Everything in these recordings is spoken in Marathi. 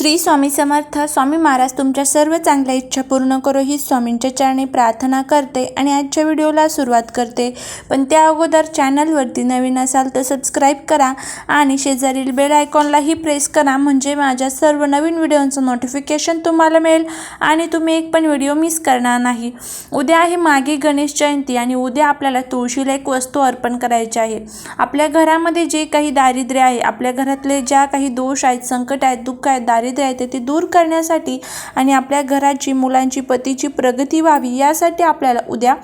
श्री स्वामी समर्थ स्वामी महाराज तुमच्या सर्व चांगल्या इच्छा पूर्ण करो ही स्वामींच्या चरणी प्रार्थना करते आणि आजच्या व्हिडिओला सुरुवात करते. पण त्या अगोदर चॅनलवरती नवीन असाल तर सबस्क्राईब करा आणि शेजारील बेल आयकॉनलाही प्रेस करा म्हणजे माझ्या सर्व नवीन व्हिडिओचं नोटिफिकेशन तुम्हाला मिळेल आणि तुम्ही एक पण व्हिडिओ मिस करणार नाही. उद्या आहे मागे गणेश जयंती आणि उद्या आपल्याला तुळशीला एक वस्तू अर्पण करायची आहे. आपल्या घरामध्ये जे काही दारिद्र्य आहे आपल्या घरातले ज्या काही दोष आहेत संकट आहेत दुःख आहेत दारिद्र्य आहे ते दूर करण्यासाठी आणि आपल्या घराची मुलांची पतीची प्रगती व्हावी यासाठी आपल्याला उद्या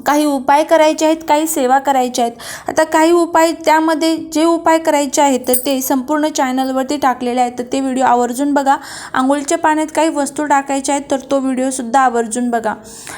काही उपाय करायचे आहेत काही सेवा करायच्या आहेत. आता काही उपाय त्यामध्ये जे उपाय करायचे आहेत तर ते संपूर्ण चॅनलवरती टाकलेले आहेत. तर ते व्हिडिओ आवर्जून बघा. आंघोळीच्या पाण्यात काही वस्तू टाकायच्या आहेत तर तो व्हिडिओसुद्धा आवर्जून बघा.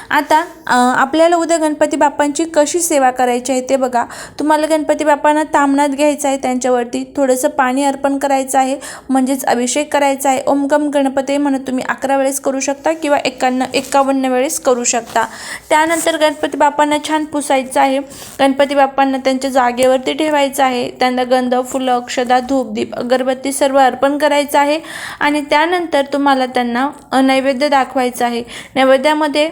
आता आपल्याला उद्या गणपती बाप्पांची कशी सेवा करायची आहे ते बघा. तुम्हाला गणपती बाप्पांना तामणात घ्यायचं आहे त्यांच्यावरती. थोडंसं पाणी अर्पण करायचं आहे म्हणजेच अभिषेक करायचा आहे. ओमकम गणपती म्हणत तुम्ही अकरा वेळेस करू शकता किंवा एकावन्न एकावन्न वेळेस करू शकता. त्यानंतर गणपती बाप्पांना छान पुसायचं आहे. गणपती बाप्पांना त्यांच्या जागेवरती ठेवायचं आहे. त्यांना गंध फुलं अक्षदा धूप दीप अगरबत्ती सर्व अर्पण करायचं आहे. आणि त्यानंतर तुम्हाला त्यांना नैवेद्य दाखवायचं आहे. नैवेद्यामध्ये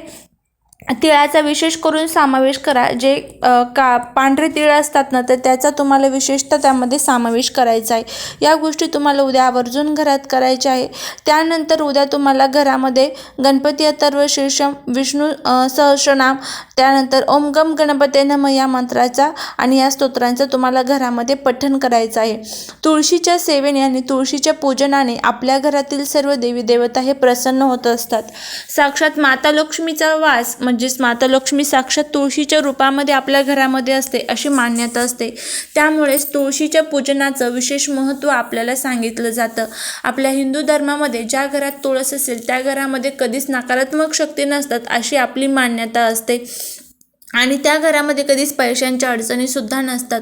तिळाचा विशेष करून समावेश करा. जे का पांढरे तिळ असतात ना तर त्याचा तुम्हाला विशेषतः त्यामध्ये समावेश करायचा आहे. या गोष्टी तुम्हाला उद्या आवर्जून घरात करायच्या आहे. त्यानंतर उद्या तुम्हाला घरामध्ये गणपती अथर्व शीर्षम विष्णू सहस्रनाम त्यानंतर ओम गम गणपते नम या मंत्राचा आणि या स्तोत्रांचं तुम्हाला घरामध्ये पठण करायचं आहे. तुळशीच्या सेवेने आणि तुळशीच्या पूजनाने आपल्या घरातील सर्व देवी देवता हे प्रसन्न होत असतात. साक्षात माता लक्ष्मीचा वास म्हणजे म्हणजेच माता लक्ष्मी साक्षात तुळशीच्या रूपामध्ये आपल्या घरामध्ये असते अशी मान्यता असते. त्यामुळेच तुळशीच्या पूजनाचं विशेष महत्त्व आपल्याला सांगितलं जातं. आपल्या हिंदू धर्मामध्ये ज्या घरात तुळस असेल त्या घरामध्ये कधीच नकारात्मक शक्ती नसतात अशी आपली मान्यता असते. आणि त्या घरामध्ये कधीच पैशांच्या अडचणीसुद्धा नसतात.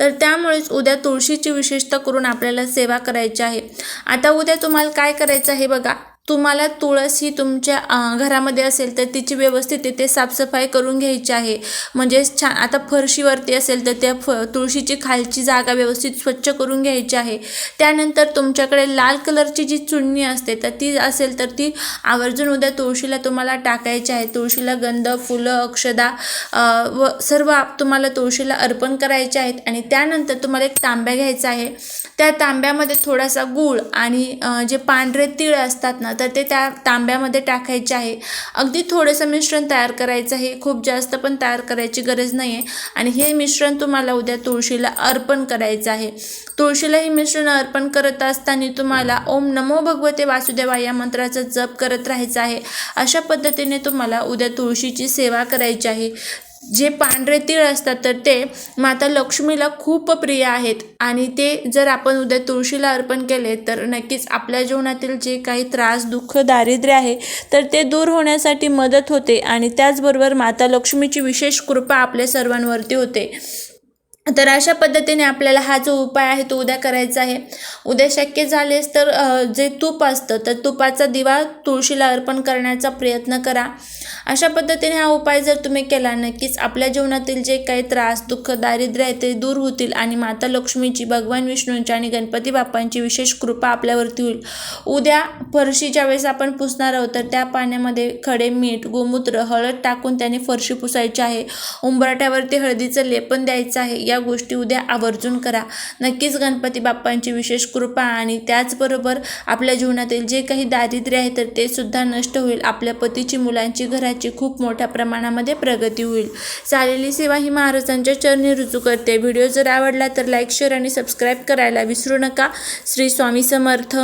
तर त्यामुळेच उद्या तुळशीची विशेषता करून आपल्याला सेवा करायची आहे. आता उद्या तुम्हाला काय करायचं आहे बघा. तुम्हाला तुळस ही तुमच्या घरामध्ये असेल तर तिची व्यवस्थित तिथे साफसफाई करून घ्यायची आहे. म्हणजेच छान आता फरशीवरती असेल तर त्या फ तुळशीची खालची जागा व्यवस्थित स्वच्छ करून घ्यायची आहे. त्यानंतर तुमच्याकडे लाल कलरची जी चुन्नी असते तर ती असेल तर ती आवर्जून उद्या तुळशीला तुम्हाला टाकायची आहे. तुळशीला गंध फुलं अक्षदा व सर्व आप- तुम्हाला तुळशीला अर्पण करायचे आहेत. आणि त्यानंतर तुम्हाला एक तांब्या घ्यायचा आहे. त्या तांब्यामध्ये थोडासा गूळ आणि जे पांढरे तीळ असतात ना तर ते त्या तांब्यामध्ये टाकायचे आहे. अगदी थोडंसं मिश्रण तयार करायचं आहे. खूप जास्त पण तयार करायची गरज नाही आहे आणि हे मिश्रण तुम्हाला उद्या तुळशीला अर्पण करायचं आहे. तुळशीला हे मिश्रण अर्पण करत असताना तुम्हाला ओम नमो भगवते वासुदेवा या मंत्राचा जप करत राहायचा आहे. अशा पद्धतीने तुम्हाला उद्या तुळशीची सेवा करायची आहे. जे पांढरे तीळ असतात तर ते माता लक्ष्मीला खूप प्रिय आहेत. आणि ते जर आपण उद्या तुळशीला अर्पण केले तर नक्कीच आपल्या जीवनातील जे काही त्रास दुःख दारिद्र्य आहे तर ते दूर होण्यासाठी मदत होते आणि त्याचबरोबर माता लक्ष्मीची विशेष कृपा आपल्या सर्वांवरती होते. तर अशा पद्धतीने आपल्याला हा जो उपाय आहे तो उद्या करायचा आहे. उद्या शक्य झालेस तर जे तूप असतं तर तुपाचा दिवा तुळशीला अर्पण करण्याचा प्रयत्न करा. अशा पद्धतीने हा उपाय जर तुम्ही केला नक्कीच आपल्या जीवनातील जे काही त्रास दुःख दारिद्र्य आहे ते दूर होतील आणि माता लक्ष्मीची भगवान विष्णूंची आणि गणपती बाप्पांची विशेष कृपा आपल्यावरती होईल. उद्या फरशीच्या वेळेस आपण पुसणार आहोत तर त्या पाण्यामध्ये खडे मीठ गोमूत्र हळद टाकून त्याने फरशी पुसायची आहे. उंबरट्यावरती हळदीचं लेपन द्यायचं आहे. या गोष्टी उद्या आवर्जून करा. नक्कीच गणपती बाप्पांची विशेष कृपा आणि त्याचबरोबर आपल्या जीवनातील जे काही दारिद्र्य आहे तर ते सुद्धा नष्ट होईल. आपल्या पतीची मुलांची घराची खूप मोठ्या प्रमाणामध्ये प्रगती होईल. चालेली सेवा ही महाराजांच्या चरणी रुजू करते. व्हिडिओ जर आवडला तर लाईक शेअर आणि सबस्क्राईब करायला विसरू नका. श्री स्वामी समर्थ.